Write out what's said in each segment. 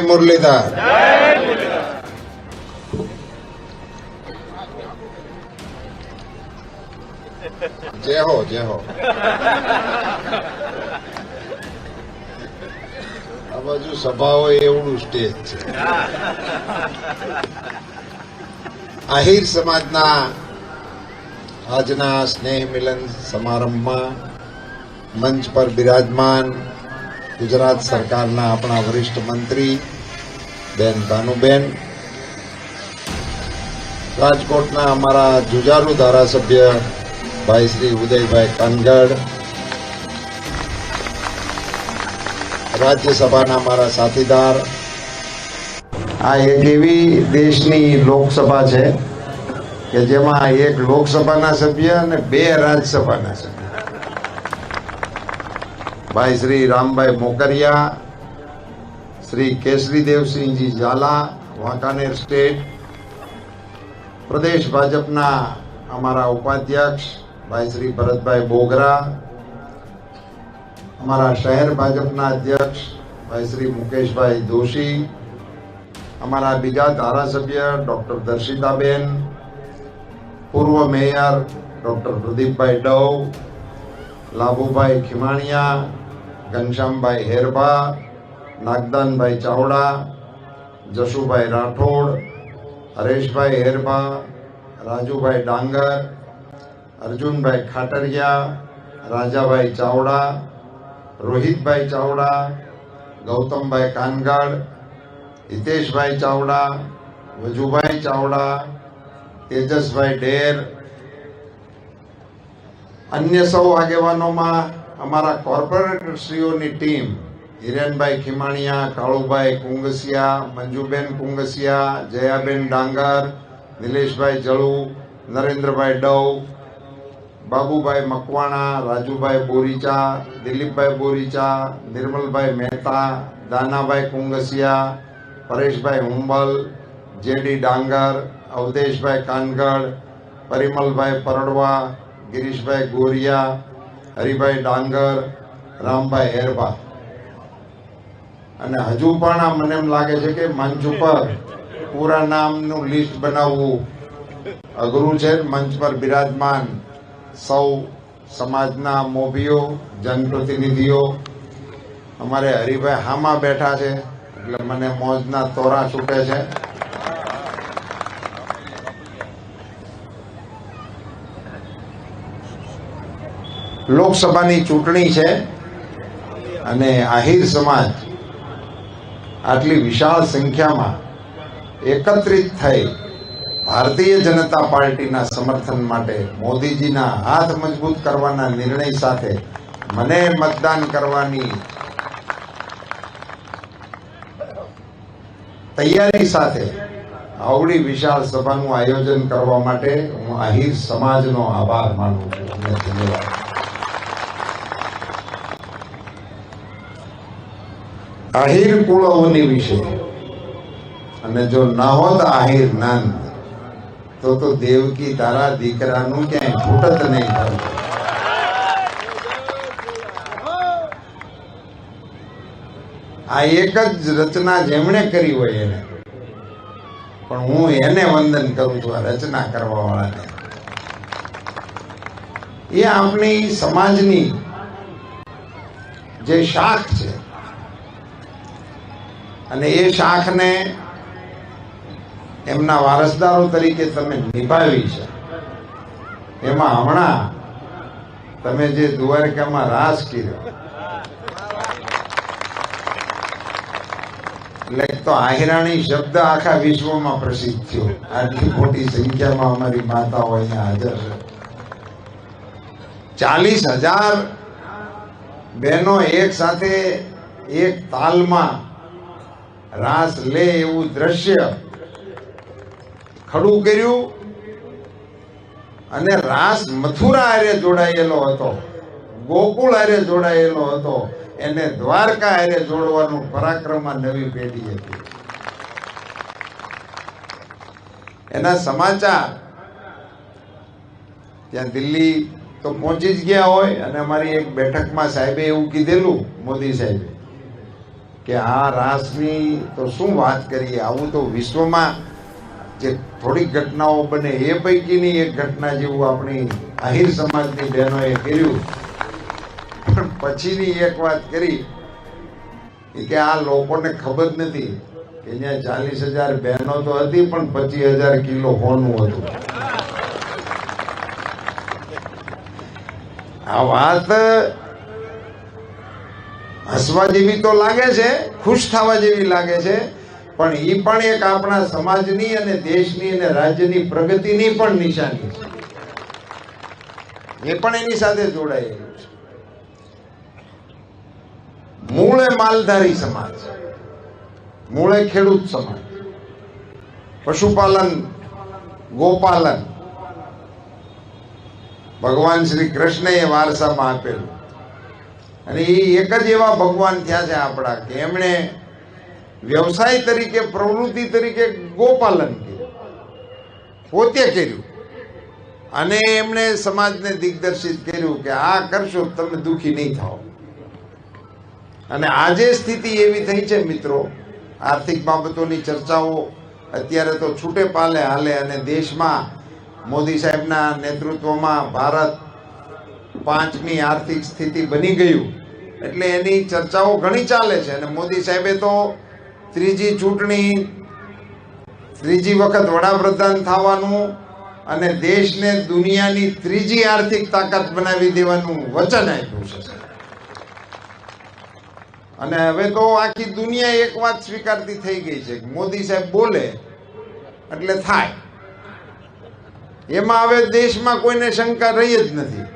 મુરલીધર જય હો જય હો આ બાજુ સભા હોય એવડું સ્ટેજ છે આહિર સમાજના આજના સ્નેહ મિલન સમારંભમાં મંચ પર બિરાજમાન ગુજરાત સરકારના આપણા વરિષ્ઠ મંત્રી બેન ભાનુબેન, રાજકોટના અમારા જુજારુ ધારાસભ્ય ભાઈ શ્રી ઉદયભાઈ કાનગઢ રાજ્યસભાના અમારા સાથીદાર. આ એક એવી દેશની લોકસભા છે કે જેમાં એક લોકસભાના સભ્ય અને બે રાજ્યસભાના સભ્ય. ભાઈ શ્રી રામભાઈ મોકરિયા, શ્રી કેસરી દેવસિંહજી ઝાલા, વાંકાનેર સ્ટેટ, પ્રદેશ ભાજપના અમારા ઉપાધ્યક્ષ ભાઈ શ્રી ભરતભાઈ બોગરા, અમારા શહેર ભાજપના અધ્યક્ષ ભાઈ શ્રી મુકેશભાઈ દોશી, અમારા બીજા ધારાસભ્ય ડોક્ટર દર્શિતાબેન, પૂર્વ મેયર ડોક્ટર પ્રદીપભાઈ ડવ, લાભુભાઈ ખીમાણિયા ઘનશ્યામભાઈ હેરભા નાગદાનભાઈ ચાવડા, જશુભાઈ રાઠોડ, હરેશભાઈ હેરભા, રાજુભાઈ ડાંગર, અર્જુનભાઈ ખાટરિયા, રાજાભાઈ ચાવડા, રોહિતભાઈ ચાવડા, ગૌતમભાઈ કાનગડ હિતેશભાઈ ચાવડા, વજુભાઈ ચાવડા, તેજસભાઈ ડેર અન્ય સૌ આગેવાનોમાં અમારા કોર્પોરેટરશ્રીઓની ટીમ હિરેનભાઈ ખીમાણીયા, કાળુભાઈ કુંગસિયા, મંજુબેન કુંગસિયા, જયાબેન ડાંગર, નિલેશભાઈ જળુ, નરેન્દ્રભાઈ ડવ, બાબુભાઈ મકવાણા, રાજુભાઈ બોરીચા, દિલીપભાઈ બોરીચા, નિર્મલભાઈ મહેતા, દાનાભાઈ કુંગસિયા, પરેશભાઈ હુંબલ, જેડી ડાંગર, અવધેશભાઈ કાનગડ, પરિમલભાઈ પરડવા, ગિરીશભાઈ ગોરિયા હરિભાઈ ડાંગર, રામભાઈ હેરભા અને હજુ પણ મને એમ લાગે છે કે મંચ ઉપર પૂરા નામનું લિસ્ટ બનાવવું અઘરું છે. મંચ પર બિરાજમાન સૌ સમાજના મોભીઓ, જનપ્રતિનિધિઓ. અમારે હરિભાઈ હામાં બેઠા છે, એટલે મને મોજના તોરા છૂટે છે. લોકસભાની ચૂંટણી છે અને આહિર સમાજ આટલી વિશાળ સંખ્યામાં એકત્રિત થઈ ભારતીય જનતા પાર્ટીના સમર્થન માટે મોદીજીના હાથ મજબૂત કરવાના નિર્ણય સાથે મને મતદાન કરવાની તૈયારી સાથે આવડી વિશાળ સભાનું આયોજન કરવા માટે હું આહિર સમાજનો આભાર માનું છું. ધન્યવાદ. આહિર કુળોની વિશે. અને જો ન હોત આહિર નંદ, તો તો દેવકી તારા દીકરાનું ક્યાંય છૂટત નહીં થયું. આ એક જ રચના જેમણે કરી હોય એને. પણ હું એને વંદન કરું છું આ રચના કરવા વાળાને એ આપણી સમાજની જે શાખ છે અને એ શાખને એમના વારસદારો તરીકે તમે નિભાવી છે. એમાં હમણાં તમે જે દ્વારકામાં રાસ કર્યો. એટલે તો આહિરાણી શબ્દ આખા વિશ્વમાં પ્રસિદ્ધ થયો. આટલી મોટી સંખ્યામાં અમારી માતાઓ અહીંયા હાજર છે. ચાલીસ હજાર બહેનો એક સાથે એક તાલમાં રાસ લે એવું દ્રશ્ય. ખડું કર્યું અને રાસ મથુરા હારે જોડાયેલો હતો. ગોકુળ હારે જોડાયેલો હતો. એને દ્વારકા હારે જોડવાનું પરાક્રમ નવી પેઢી હતી. એના સમાચાર. ત્યાં દિલ્હી તો પહોંચી જ ગયા હોય અને અમારી એક બેઠકમાં સાહેબે એવું કીધેલું, મોદી સાહેબે. કે આ રાસની તો શું વાત કરીએ? આવું તો વિશ્વમાં જે થોડીક ઘટનાઓ બને એ પૈકીની એક ઘટના જેવું આપણી આહિર સમાજની બહેનોએ કર્યું. પણ પછીની એક વાત કરી કે આ લોકોને ખબર નથી કે ત્યાં ચાલીસ હજાર બહેનો તો હતી, પણ પચીસ હજાર કિલો હોનું હતું. આ વાત હસવા જેવી તો લાગે છે, ખુશ થવા જેવી લાગે છે, પણ એ પણ એક આપણા સમાજની અને દેશની અને રાજ્યની પ્રગતિની પણ નિશાની છે. એ પણ એની સાથે જોડાયેલું છે. મૂળે માલધારી સમાજ મૂળે ખેડૂત સમાજ પશુપાલન, ગોપાલન. ભગવાન શ્રી કૃષ્ણએ વારસામાં આપેલું અને એ એક જ એવા ભગવાન થયા છે આપણા કે એમણે વ્યવસાય તરીકે, પ્રવૃત્તિ તરીકે ગોપાલન કર્યું. પોતે કર્યું. અને એમણે સમાજને દિગ્દર્શિત કર્યું કે આ કરશો તમે દુઃખી નહીં થાઓ. અને આજે સ્થિતિ એવી થઈ છે મિત્રો, આર્થિક બાબતોની ચર્ચાઓ અત્યારે તો છૂટે પાલે હાલે અને દેશમાં મોદી સાહેબના નેતૃત્વમાં ભારત પાંચમી આર્થિક સ્થિતિ બની ગયું. એટલે એની ચર્ચાઓ ઘણી ચાલે છે. અને મોદી સાહેબે તો ત્રીજી ચૂંટણી ત્રીજી વખત વડાપ્રધાન થવાનું અને દેશને દુનિયાની ત્રીજી આર્થિક તાકાત બનાવી દેવાનું વચન આપ્યું છે અને હવે તો આખી દુનિયા એક વાત સ્વીકારતી થઈ ગઈ છે મોદી સાહેબ બોલે એટલે થાય. એમાં હવે દેશમાં કોઈને શંકા રહી જ નથી.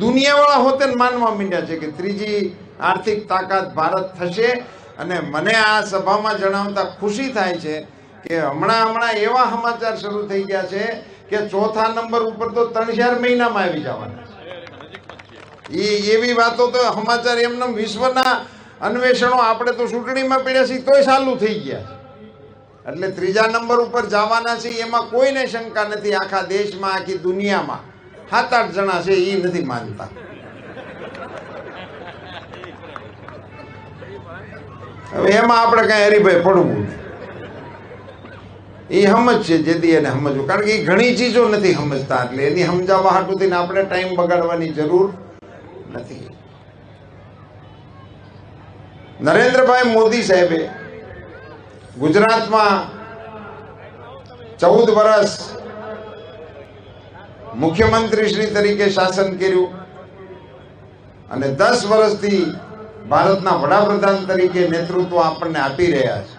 દુનિયાવાળા હોતે માનવા માંડ્યા છે કે ત્રીજી આર્થિક તાકાત ભારત થશે અને મને આ સભામાં જણાવતા ખુશી થાય છે કે હમણાં હમણાં એવા સમાચાર શરૂ થઈ ગયા છે કે ચોથા નંબર ઉપર તો ત્રણ ચાર મહિનામાં આવી જવાના એ એવી વાતો તો સમાચાર એમને વિશ્વના અન્વેષણો આપણે તો ચૂંટણીમાં પીડ્યા છીએ તોય ચાલુ થઈ ગયા એટલે ત્રીજા નંબર ઉપર જવાના છે એમાં કોઈને શંકા નથી. આખા દેશમાં, આખી દુનિયામાં. સાત આઠ જણા છે એ નથી માનતા. એમાં આપણે કઈ હરીભાઈ પડવું એ સમજ છે, જેથી એને સમજવું. કારણ કે એ ઘણી ચીજો નથી સમજતા, એટલે એની સમજાવવા હાટુથી આપણે ટાઈમ બગાડવાની જરૂર નથી. નરેન્દ્રભાઈ મોદી સાહેબે ગુજરાતમાં ચૌદ વર્ષ મુખ્યમંત્રી શ્રી તરીકે શાસન કર્યું અને દસ વર્ષથી ભારતના વડાપ્રધાન તરીકે નેતૃત્વ આપણને આપી રહ્યા છે.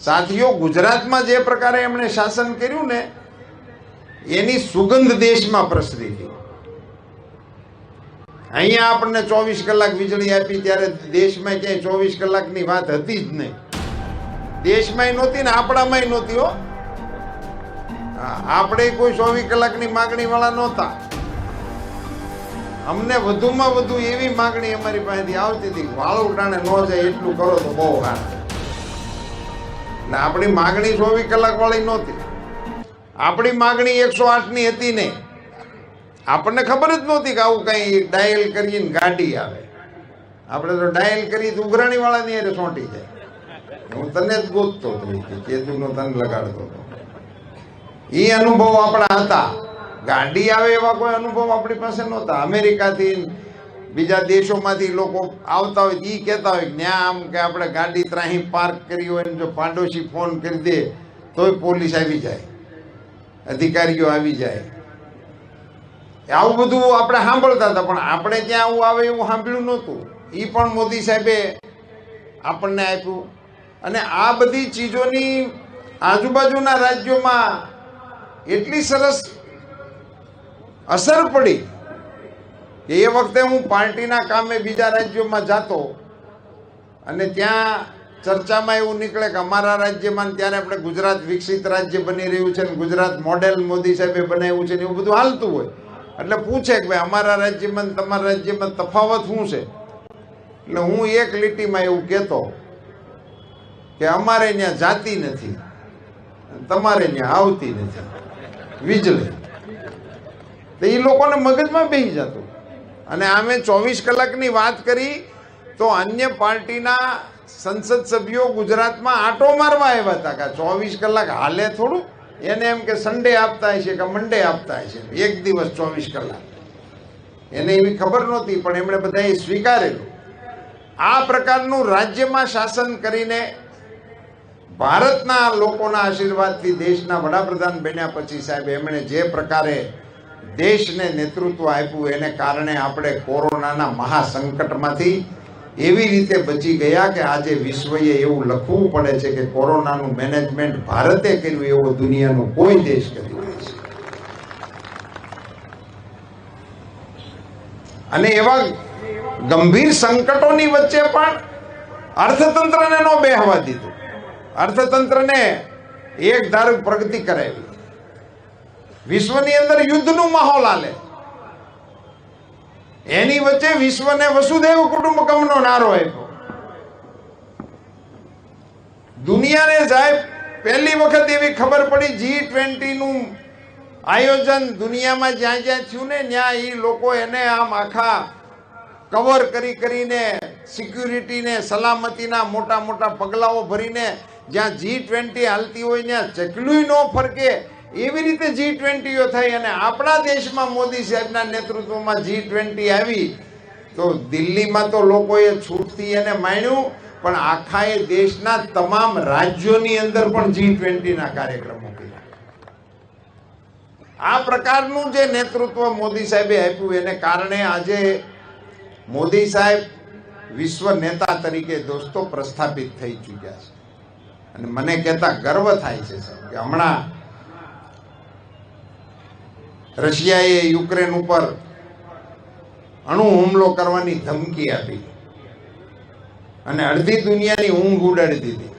સાથીઓ ગુજરાતમાં જે પ્રકારે એમણે શાસન કર્યું ને એની સુગંધ દેશમાં પ્રસરી હતી અહીંયા આપણને ચોવીસ કલાક વીજળી આપી ત્યારે દેશમાં ક્યાંય ચોવીસ કલાકની વાત હતી જ નહીં. દેશમાંય નહોતી ને આપણામાંય નહોતી હા, આપણે કોઈ ચોવીસ કલાકની માગણી વાળા નહોતા. અમને વધુમાં વધુ એવી માગણી અમારી પાસેથી આવતી હતી વાળું ટાણે ન જાય એટલું કરો તો બહુ સારું. ને આપણી માગણી ચોવીસ કલાક વાળી નહોતી. આપણી માગણી એકસો આઠની હતી નહીં આપણને ખબર જ નહોતી કે આવું કઈ ડાયલ કરીને ગાડી આવે. આપણે તો ડાયલ કરી તો ઉઘરાણી વાળાની અરે સોંટી જાય. હું તને જ ગોતતો હતો કેદુનો તને લગાડતો હતો. એ અનુભવ આપણા હતા. ગાડી આવે એવા કોઈ અનુભવ આપણી પાસે નહોતા. અમેરિકાથી બીજા દેશોમાંથી લોકો આવતા હોય એ કહેતા હોય કે આમ કે આપણે ગાડી ત્રાહી પાર્ક કરી હોય જો પાડોશી ફોન કરી દે તોય પોલીસ આવી જાય. અધિકારીઓ આવી જાય. આવું બધું આપણે સાંભળતા હતા, પણ આપણે ત્યાં આવું આવે એવું સાંભળ્યું નહોતું. એ પણ મોદી સાહેબે આપણને આપ્યું. અને આ બધી ચીજોની આજુબાજુના રાજ્યોમાં એટલી સરસ અસર પડી કે એ વખતે હું પાર્ટીના કામે બીજા રાજ્યોમાં જાતો અને ત્યાં ચર્ચામાં એવું નીકળે કે અમારા રાજ્યમાં ત્યારે આપણે ગુજરાત વિકસિત રાજ્ય બની રહ્યું છે ને ગુજરાત મોડેલ મોદી સાહેબે બનાવ્યું છે ને એવું બધું હાલતું હોય. એટલે પૂછે કે ભાઈ, અમારા રાજ્યમાં તમારા રાજ્યમાં તફાવત શું છે? એટલે હું એક લીટીમાં એવું કહેતો કે અમારે ત્યાં જાતિ નથી તમારે ત્યાં આવતી નથી. વીજળી. તો એ લોકોને મગજમાં બેસી જતું. અને આમે ચોવીસ કલાકની વાત કરી, તો અન્ય પાર્ટીના સંસદ સભ્યો ગુજરાતમાં આટો મારવા આવ્યા હતા કે ચોવીસ કલાક હાલે થોડું? એને એમ કે સન્ડે આપતા હશે કે મંડે આપતા હશે. એક દિવસ ચોવીસ કલાક. એને એવી ખબર નહોતી, પણ એમણે બધાએ સ્વીકારેલું. આ પ્રકારનું રાજ્યમાં શાસન કરીને ભારતના લોકોના આશીર્વાદથી દેશના વડાપ્રધાન બન્યા પછી સાહેબ, એમણે જે પ્રકારે દેશને નેતૃત્વ આપ્યું, એને કારણે આપણે કોરોનાના મહાસંકટમાંથી એવી રીતે બચી ગયા કે આજે વિશ્વએ એવું લખવું પડે છે કે કોરોનાનું મેનેજમેન્ટ ભારતે કર્યું એવો દુનિયાનો કોઈ દેશ નથી અને એવા ગંભીર સંકટોની વચ્ચે પણ અર્થતંત્રને ન બેહવા દીધું. અર્થતંત્રને એક ધારું પ્રગતિ કરાવી. વિશ્વની અંદર યુદ્ધનું માહોલ હાલે એની વચ્ચે વિશ્વને વસુદેવ કુટુંબકમનો નારો આપ્યો. દુનિયાને સાહેબ, પહેલી વખત એવી ખબર પડી જી ટ્વેન્ટી નું આયોજન દુનિયામાં જ્યાં જ્યાં થયું ને, ત્યાં એ લોકો એને આમ આખા કવર કરી કરીને સિક્યુરિટીને સલામતીના મોટા મોટા પગલાઓ ભરીને જ્યાં જી ટ્વેન્ટી હાલતી હોય, ત્યાં ચકલું ન ફરકે. એવી રીતે જી ટ્વેન્ટીઓ થઈ અને આપણા દેશમાં મોદી સાહેબના નેતૃત્વમાં જી ટ્વેન્ટી આવી. તો દિલ્હીમાં તો લોકોએ છૂટથી એને માણ્યું, પણ આખા એ દેશના તમામ રાજ્યોની અંદર પણ જી ટ્વેન્ટીના કાર્યક્રમો કર્યા. આ પ્રકારનું જે નેતૃત્વ મોદી સાહેબે આપ્યું, એને કારણે આજે મોદી સાહેબ વિશ્વ નેતા તરીકે દોસ્તો પ્રસ્થાપિત થઈ ચૂક્યા છે. અને મને કહેતા ગર્વ થાય છે કે હમણાં રશિયાએ યુક્રેન ઉપર અણુ હુમલો કરવાની ધમકી આપી અને અડધી દુનિયાની ઊંઘ ઉડાડી દીધી.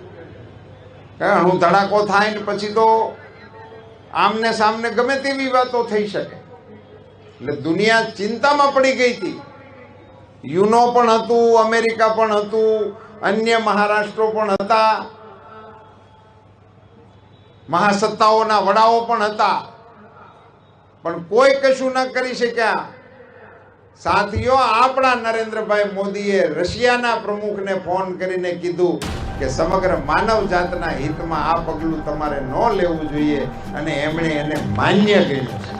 અણુ ધડાકો થાય ને પછી તો આમને સામને ગમે તેવી વાતો થઈ શકે. એટલે દુનિયા ચિંતામાં પડી ગઈ હતી. યુનો પણ હતું, અમેરિકા પણ હતું, અન્ય મહારાષ્ટ્રો પણ હતા. મહાસત્તાઓના વડાઓ પણ હતા. પણ કોઈ કશું ન કરી શક્યા. સાથીઓ, આપણા નરેન્દ્રભાઈ મોદીએ રશિયાના પ્રમુખને ફોન કરીને કીધું કે સમગ્ર માનવ જાતના હિતમાં આ પગલું તમારે ન લેવું જોઈએ અને એમણે એને માન્ય કર્યું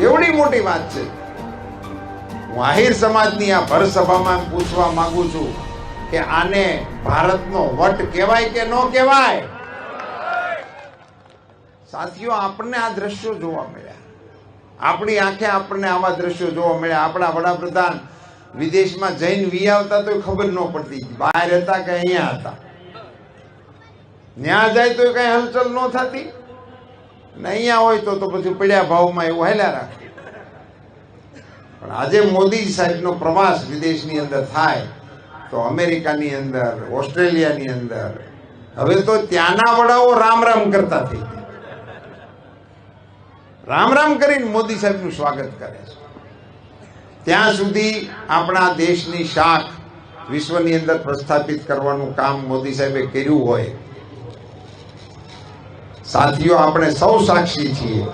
એવડી મોટી વાત છે. હું આહિર સમાજની આ ભર સભામાં પૂછવા માંગુ છું કે આને ભારતનો વટ કહેવાય કે ન કહેવાય? સાથીઓ, આપણને આ દ્રશ્યો જોવા મળ્યા. આપણી આંખે આપણને આવા દ્રશ્યો જોવા મળ્યા. આપણા વડાપ્રધાન વિદેશમાં જઈને વી આવતા તો ખબર ન પડતી બહાર હતા કે અહીંયા હતા? ત્યાં જાય તો કઈ હલચલ ન થતી? ને અહીંયા હોય તો તો પછી પડ્યા ભાવમાં એવું હેલા રાખે. પણ આજે મોદી સાહેબનો પ્રવાસ વિદેશની અંદર થાય. તો અમેરિકાની અંદર, ઓસ્ટ્રેલિયાની અંદર. હવે તો ત્યાંના વડાઓ રામ રામ કરતા થઈ ગયા. રામ રામ કરીને મોદી સાહેબનું સ્વાગત કરે છે. ત્યાં સુધી આપણા દેશની શાખ વિશ્વની અંદર પ્રસ્થાપિત કરવાનું કામ મોદી સાહેબે કર્યું હોય. સાથીઓ, આપણે સૌ સાક્ષી છીએ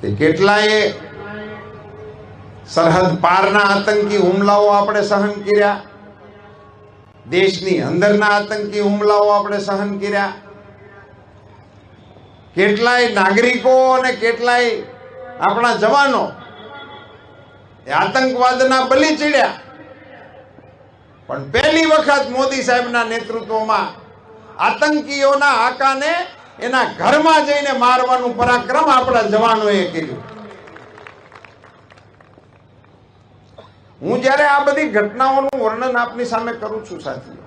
કે કેટલાય સરહદ પારના આતંકી હુમલાઓ આપણે સહન કર્યા. દેશની અંદરના આતંકી હુમલાઓ આપણે સહન કર્યા. કેટલાય નાગરિકો અને કેટલાય આપણા જવાનો એ આતંકવાદના બલી ચડ્યા. પણ પહેલી વખત મોદી સાહેબના નેતૃત્વમાં આતંકીઓના આકાને એના ઘરમાં જઈને મારવાનું પરાક્રમ આપણા જવાનોએ કર્યું. હું જ્યારે આ બધી ઘટનાઓનું વર્ણન આપની સામે કરું છું સાથીઓ,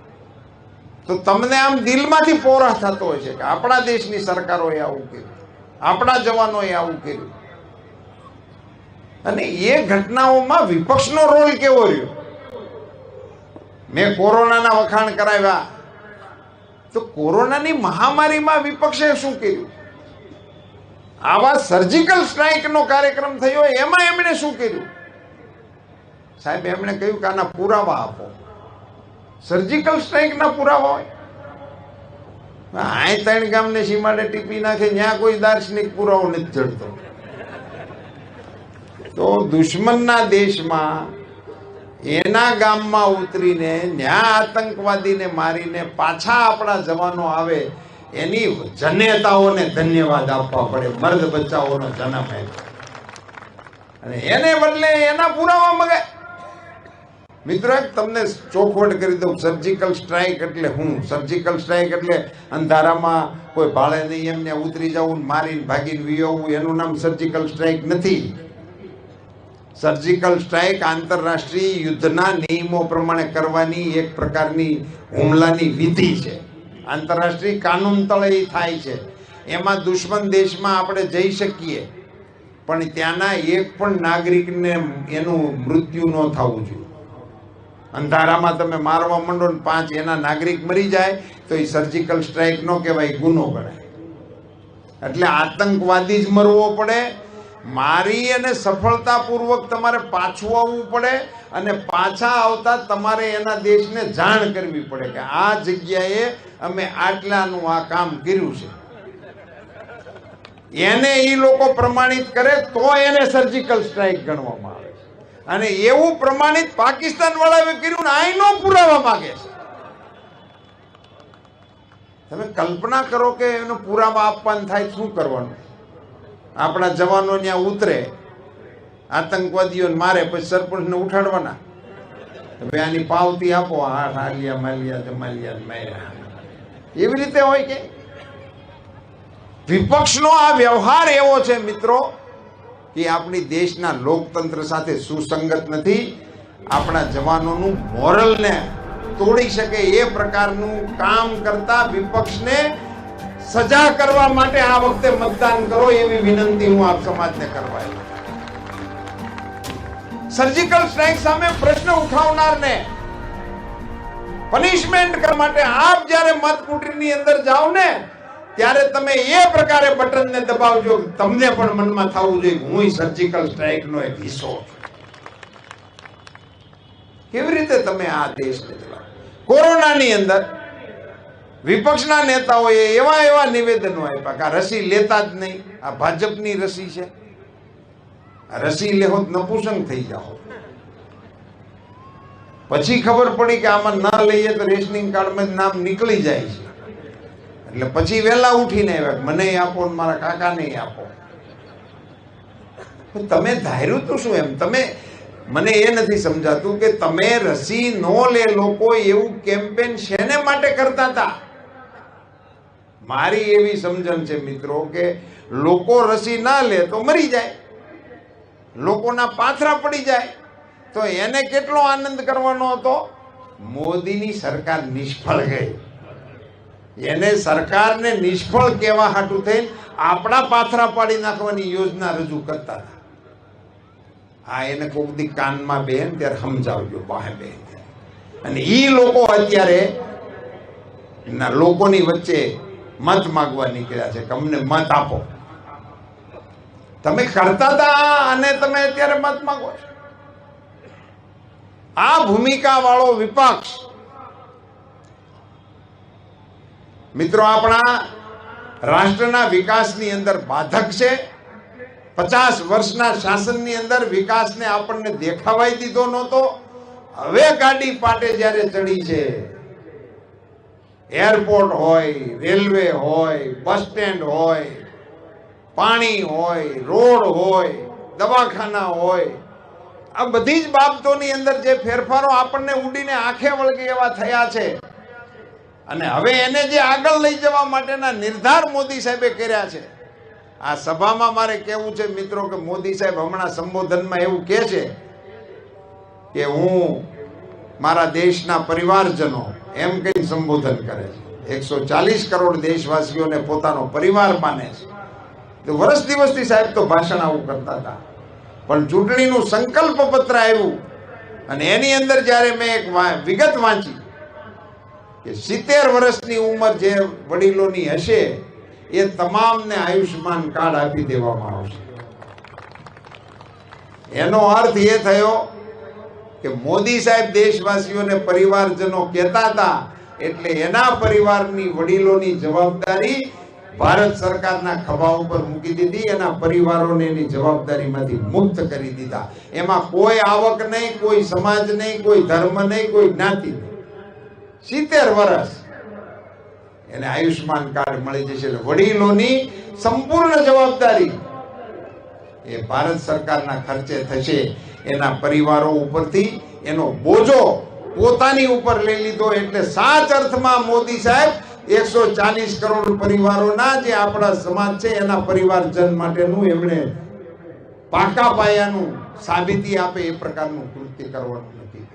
તો તમને આમ દિલમાંથી પોરા થતો હોય છે કે આપણા દેશની સરકારોએ આવું કર્યું, આપણા જવાનોએ આવું કર્યું. અને એ ઘટનાઓમાં વિપક્ષનો રોલ કેવો રહ્યો? મેં કોરોનાના વખાણ કરાવ્યા. તો કોરોનાની મહામારીમાં વિપક્ષે શું કર્યું? આવા સર્જિકલ સ્ટ્રાઇકનો કાર્યક્રમ થયો, એમાં એમણે શું કર્યું? સાહેબ, એમણે કહ્યું કે આના પુરાવા આપો. સર્જિકલ સ્ટ્રાઇકના પુરાવા હોય. આ ત્રણ ગામને સીમાડે ટીપી નાખે ત્યાં કોઈ દાર્શનિક પુરાવો નથી જડતો. તો દુશ્મનના દેશમાં એના ગામમાં ઉતરીને ન્યા આતંકવાદીને મારીને પાછા આપણા જવાનો આવે, એની જનેતાઓને ધન્યવાદ આપવા પડે, મર્દ બચ્ચાઓનો જન્મ અને એને બદલે એના પુરાવા મગાય. મિત્રો, તમને ચોખવટ કરી દઉં. સર્જિકલ સ્ટ્રાઇક એટલે હું. સર્જિકલ સ્ટ્રાઇક એટલે અંધારામાં કોઈ ભાળે નહીં, એમને ઉતરી જવું મારીને ભાગીને વિયોવું એનું નામ સર્જિકલ સ્ટ્રાઇક નથી. સર્જિકલ સ્ટ્રાઇક આંતરરાષ્ટ્રીય યુદ્ધના નિયમો પ્રમાણે કરવાની એક પ્રકારની હુમલાની વિધિ છે. આંતરરાષ્ટ્રીય કાનૂન તળે થાય છે. એમાં દુશ્મન દેશમાં આપણે જઈ શકીએ. પણ ત્યાંના એક પણ નાગરિકને એનું મૃત્યુ ન થવું જોઈએ. અંધારામાં તમે મારવા માંડો ને પાંચ એના નાગરિક મરી જાય, તો એ સર્જિકલ સ્ટ્રાઇક નો કહેવાય, ગુનો ગણાય. એટલે આતંકવાદી જ મરવો પડે, મારી અને સફળતાપૂર્વક તમારે પાછું આવવું પડે અને પાછા આવતા તમારે એના દેશને જાણ કરવી પડે કે આ જગ્યાએ અમે આટલાનું આ કામ કર્યું છે. એને એ લોકો પ્રમાણિત કરે તો એને સર્જિકલ સ્ટ્રાઇક ગણવામાં આવે. અને એવું પ્રમાણિત પાકિસ્તાન વાળાએ કર્યું ને આઈનો પુરાવા માંગે છે. તમે કલ્પના કરો કે એનો પુરાવા આપવાનું થાય શું કરવાનું? આપણા જવાનો ત્યાં ઉતરે, આતંકવાદીઓને મારે, પછી સરપંચને ઉઠાડવાના. હવે આની પાવતી આપો હા હાલિયા માલિયા જમાલિયા માર્યા. એવી રીતે હોય કે? વિપક્ષનો આ વ્યવહાર એવો છે, મિત્રો કે આપણી દેશના લોકતંત્ર સાથે સુસંગત નથી, આપણા જવાનોનું મોરલને તોડી શકે એ પ્રકારનું કામ કરતા વિપક્ષને સજા કરવા માટે આ વખતે મતદાન કરો એવી વિનંતી હું આપ સમાજને કરવા સર્જિકલ સ્ટ્રાઇક સામે પ્રશ્ન ઉઠાવનારને પનિશમેન્ટ કરવા માટે આપ જ્યારે મતકુટીની અંદર જાઓ ને ત્યારે તમે એ પ્રકારે બટનને દબાવજો તમને પણ મનમાં થવું જોઈએ હું સર્જિકલ સ્ટ્રાઇકનો એક હિસ્સો કેવી રીતે તમે આ દેશને કોરોનાની અંદર વિપક્ષના નેતાઓએ એવા એવા નિવેદનો આપ્યા કે આ રસી લેતા જ નહીં, આ ભાજપની રસી છે. રસી લેહો નપુસંગ થઈ જાઓ. પછી ખબર પડી કે આમાં ના લઈએ તો રેશનિંગ કાર્ડમાં નામ નીકળી જાય છે. એટલે પછી વહેલા ઉઠીને આવ્યા મને આપો મારા કાકાને આપો. તમે ધાર્યું તો શું એમ? તમે મને એ નથી સમજાતું કે તમે રસી નો લે લોકો એવું કેમ્પેન શેને માટે કરતા હતા? મારી એવી સમજણ છે મિત્રો કે લોકો રસી ના લે તો મરી જાય. લોકોના પાથરા પડી જાય. તો એને કેટલો આનંદ કરવાનો હતો? મોદીની સરકાર નિષ્ફળ ગઈ. એને સરકારને નિષ્ફળ કહેવા હાટું થઈ આપણા પાથરા પાડી નાખવાની યોજના રજૂ કરતા હતા. આ એને કોક દી કાનમાં બેન ત્યારે સમજાવજો બાહે બેન અને એ લોકો અત્યારે ના લોકોની વચ્ચે મત માગવા નીકળ્યા છે કે અમને મત આપો. તમે કરતા હતા અને તમે અત્યારે મત માંગો છો. આ ભૂમિકા વાળો વિપક્ષ મિત્રો, આપણા રાષ્ટ્રના વિકાસની અંદર બાધક છે. પચાસ વર્ષના શાસનની અંદર વિકાસને આપણને દેખાવાય દીધો નહોતો. હવે ગાડી પાટે જ્યારે ચડી છે. એરપોર્ટ હોય, રેલવે હોય, બસ સ્ટેન્ડ હોય, પાણી હોય, રોડ હોય, દવાખાના હોય, આ બધી જ બાબતોની અંદર જે ફેરફારો આપણને ઉડીને આંખે વળગે એવા થયા છે. અને હવે એને જે આગળ લઈ જવા માટેના નિર્ધાર મોદી સાહેબે કર્યા છે, આ સભામાં મારે કહેવું છે મિત્રો કે મોદી સાહેબ હમણાં સંબોધનમાં એવું કહે છે કે હું મારા દેશના પરિવારજનો એમ કઈ સંબોધન કરે છે. એકસો ચાલીસ કરોડ દેશવાસીઓને પોતાનો પરિવાર માને છે. તો વર્ષ દિવસથી સાહેબ તો ભાષણ આવું કરતા હતા. પણ ચૂંટણીનું સંકલ્પ પત્ર આવ્યું અને એની અંદર જ્યારે મેં એક વિગત વાંચી કે સિત્તેર વર્ષની ઉંમર જે વડીલોની હશે, એ તમામને આયુષ્માન કાર્ડ આપી દેવામાં આવશે. એનો અર્થ એ થયો કે મોદી સાહેબ દેશવાસીઓને પરિવારજનો કહેતા હતા, એટલે એના પરિવારની વડીલોની જવાબદારી ભારત સરકારના ખભા ઉપર મૂકી દીધી, એના પરિવારોને એની જવાબદારીમાંથી મુક્ત કરી દીધા. એમાં કોઈ આવક નહીં, કોઈ સમાજ નહીં, કોઈ ધર્મ નહીં, કોઈ જ્ઞાતિ નહીં. સિત્તેર વર્ષ. એને આયુષ્માન કાર્ડ મળી જશે એટલે વડીલોની સંપૂર્ણ જવાબદારી એ ભારત સરકારના ખર્ચે થશે. એના પરિવારો ઉપરથી એનો બોજો પોતાની ઉપર લઈ લીધો એટલે સાચ અર્થમાં મોદી સાહેબ એકસો ચાલીસ કરોડ પરિવારોના જે આપણા સમાજ છે એના પરિવારજન માટેનું એમણે પાકા પાયાનું સાબિતી આપે એ પ્રકારનું કૃત્ય કરવાનું નક્કી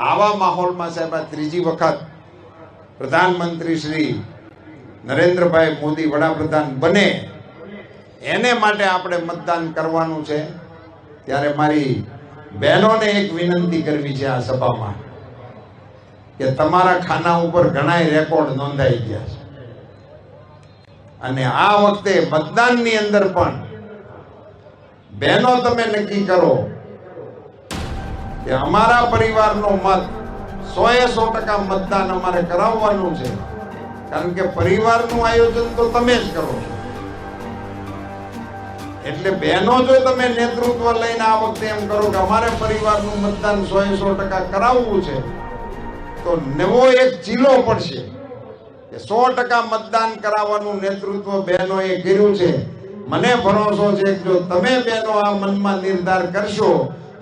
આવા માહોલમાં સાહેબ, આ ત્રીજી વખત પ્રધાનમંત્રી શ્રી નરેન્દ્રભાઈ મોદી વડાપ્રધાન બને, એને માટે આપણે મતદાન કરવાનું છે. ત્યારે મારી બહેનોને એક વિનંતી કરવી છે આ સભામાં, કે તમારા ખાના ઉપર ઘણાય રેકોર્ડ નોંધાઈ ગયા છે. અને આ વખતે મતદાનની અંદર પણ બહેનો તમે નક્કી કરો કે અમારા પરિવારનો મત સો એ સો ટકા મતદાન અમારે કરાવવાનું છે. કારણ કે પરિવારનું આયોજન તો તમે જ કરો છો. એટલે બહેનો જો તમે નેતૃત્વ લઈને આ વખતે એમ કરો કે અમારે પરિવારનું મતદાન સો એ સો ટકા કરાવવું છે, તો નવો એક જિલ્લો પડશે કે સો ટકા મતદાન કરાવવાનું નેતૃત્વ બહેનોએ કર્યું છે. મને ભરોસો છે જો તમે બહેનો આ મનમાં નિર્ધાર કરશો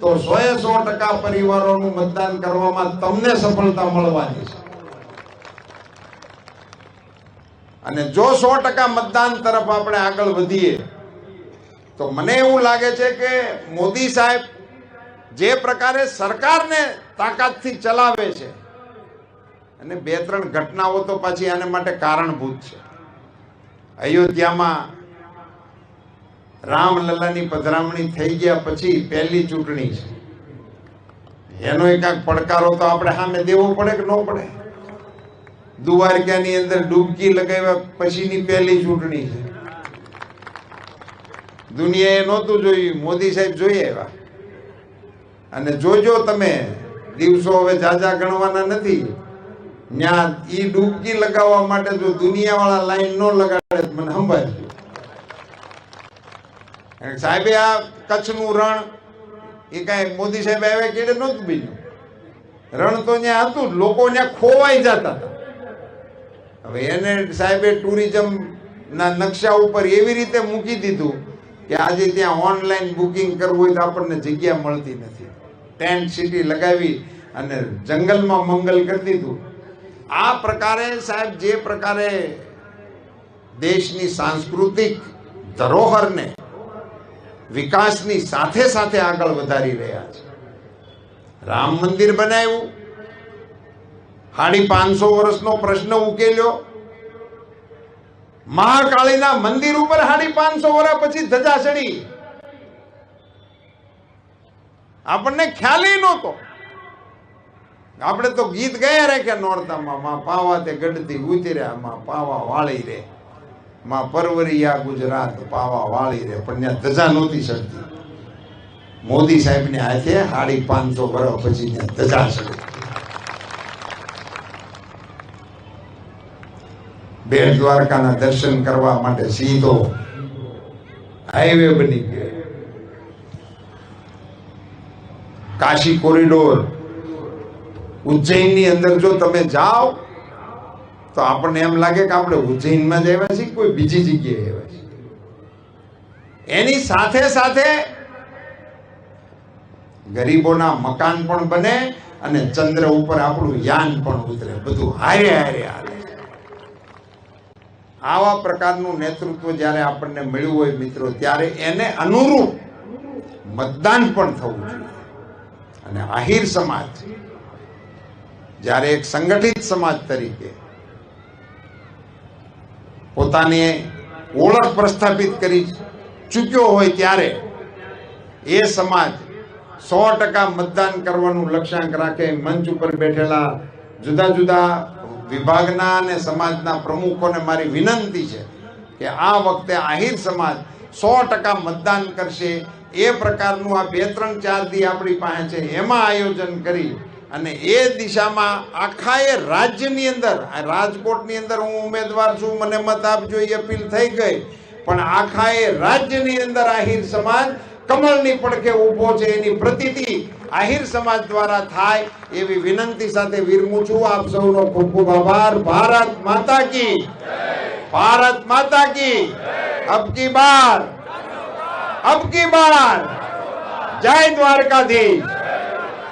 તો સો એ સો ટકા પરિવારોનું મતદાન કરવામાં તમને સફળતા મળવાની છે. અને જો સો ટકા મતદાન તરફ આપણે આગળ વધીએ, તો મને એવું લાગે છે કે મોદી સાહેબ જે પ્રકારે સરકારને તાકાતથી ચલાવે છે, અને બે ત્રણ ઘટનાઓ તો પાછી આને માટે કારણભૂત છે. અયોધ્યામાં રામલલ્લાની પધરામણી થઈ ગયા પછી પહેલી ચૂંટણી છે. એનો એક પડકારો તો આપણે સામે દેવો પડે કે ન પડે? દુવારકાની અંદર ડૂબકી લગાવ્યા પછીની પહેલી ચૂંટણી છે. દુનિયાએ નહોતું જોયું, મોદી સાહેબ જોઈ આવ્યા. અને જોજો તમે, દિવસો હવે જાજા ગણવાના નથી. ત્યાં ઈ ડૂબકી લગાવવા માટે જો દુનિયાવાળા લાઈન ન લગાડે મને કે સાહેબે આ કચ્છનું રણ, એ કાંઈ મોદી સાહેબ આવ્યા કેડે નહોતું બીજું રણ તો ત્યાં હતું. લોકો ત્યાં ખોવાઈ જતા હતા. હવે એને સાહેબે ટુરિઝમ ના નકશા ઉપર એવી રીતે મૂકી દીધું કે આજે ત્યાં ઓનલાઈન બુકિંગ કરવું હોય તો આપણને જગ્યા મળતી નથી. ટેન્ટ સિટી લગાવી અને જંગલમાં મંગલ કરી દીધું. આ પ્રકારે સાહેબ, જે પ્રકારે દેશની સાંસ્કૃતિક ધરોહરને વિકાસની સાથે સાથે આગળ વધારી રહ્યા છે. રામ મંદિર બનાવ્યું. સાડી પાંચસો વર્ષનો પ્રશ્ન ઉકેલ્યો. મહાકાળીના મંદિર ઉપર સાડી પાંચસો વર્ષ પછી ધજા ચડી આપણને ખ્યાલ નહોતો. આપણે તો ગીત ગયા રાખ્યા નોરતામાં, માં પાવા તે ગઢથી ઉતર્યા, માં પાવા વાળી રે. માં પરવરિયા ગુજરાત પાવા વાળી રે, પણ ત્યાં ધજા નહોતી ચડતી. મોદી સાહેબને હાથે સાડી પાંચસો વર્ષ પછી ત્યાં ધજા સડી બેટ દ્વારકાના દર્શન કરવા માટે સીધો હાઈવે બની ગયો. કાશી કોરિડોર ઉજ્જૈનની અંદર જો તમે જાઓ તો આપણને એમ લાગે કે આપણે ઉજ્જૈનમાં જ આવ્યા છીએ કોઈ બીજી જગ્યાએ આવ્યા છીએ? એની સાથે સાથે ગરીબોના મકાન પણ બને અને ચંદ્ર ઉપર આપણું યાન પણ ઉતરે. બધું હારે હારે હાલે. આવા પ્રકારનું નેતૃત્વ જ્યારે આપણને મળ્યું હોય મિત્રો, ત્યારે એને અનુરૂપ મતદાન પણ થવું જોઈએ. અને આહિર સમાજ જ્યારે એક સંગઠિત સમાજ તરીકે પોતાની ઓળખ પ્રસ્થાપિત કરી ચૂક્યો હોય ત્યારે એ સમાજ સો ટકા મતદાન કરવાનું લક્ષ્યાંક રાખે, મંચ ઉપર બેઠેલા જુદા જુદા વિભાગના અને સમાજના પ્રમુખોને મારી વિનંતી છે કે આ વખતે આહિર સમાજ સો ટકા મતદાન કરશે. એ પ્રકારનું આ બે ત્રણ ચાર દી આપણી પાસે છે, એમાં આયોજન કરી અને એ દિશામાં આખા એ રાજ્યની અંદર રાજકોટની અંદર હું ઉમેદવાર છું, મને મત આપજો, એ અપીલ થઈ ગઈ. પણ આખા એ રાજ્યની અંદર આહિર સમાજ કમળની પડખે ઊભો છે, એની પ્રતિતિ આહિર સમાજ દ્વારા થાય એવી વિનંતી સાથે વિરમું છું. આપ સૌનો ખૂબ ખૂબ આભાર. ભારત માતા કી ભારત માતા કી અબ કી બાર. અબ કી બાર. જય દ્વારકાધીશ.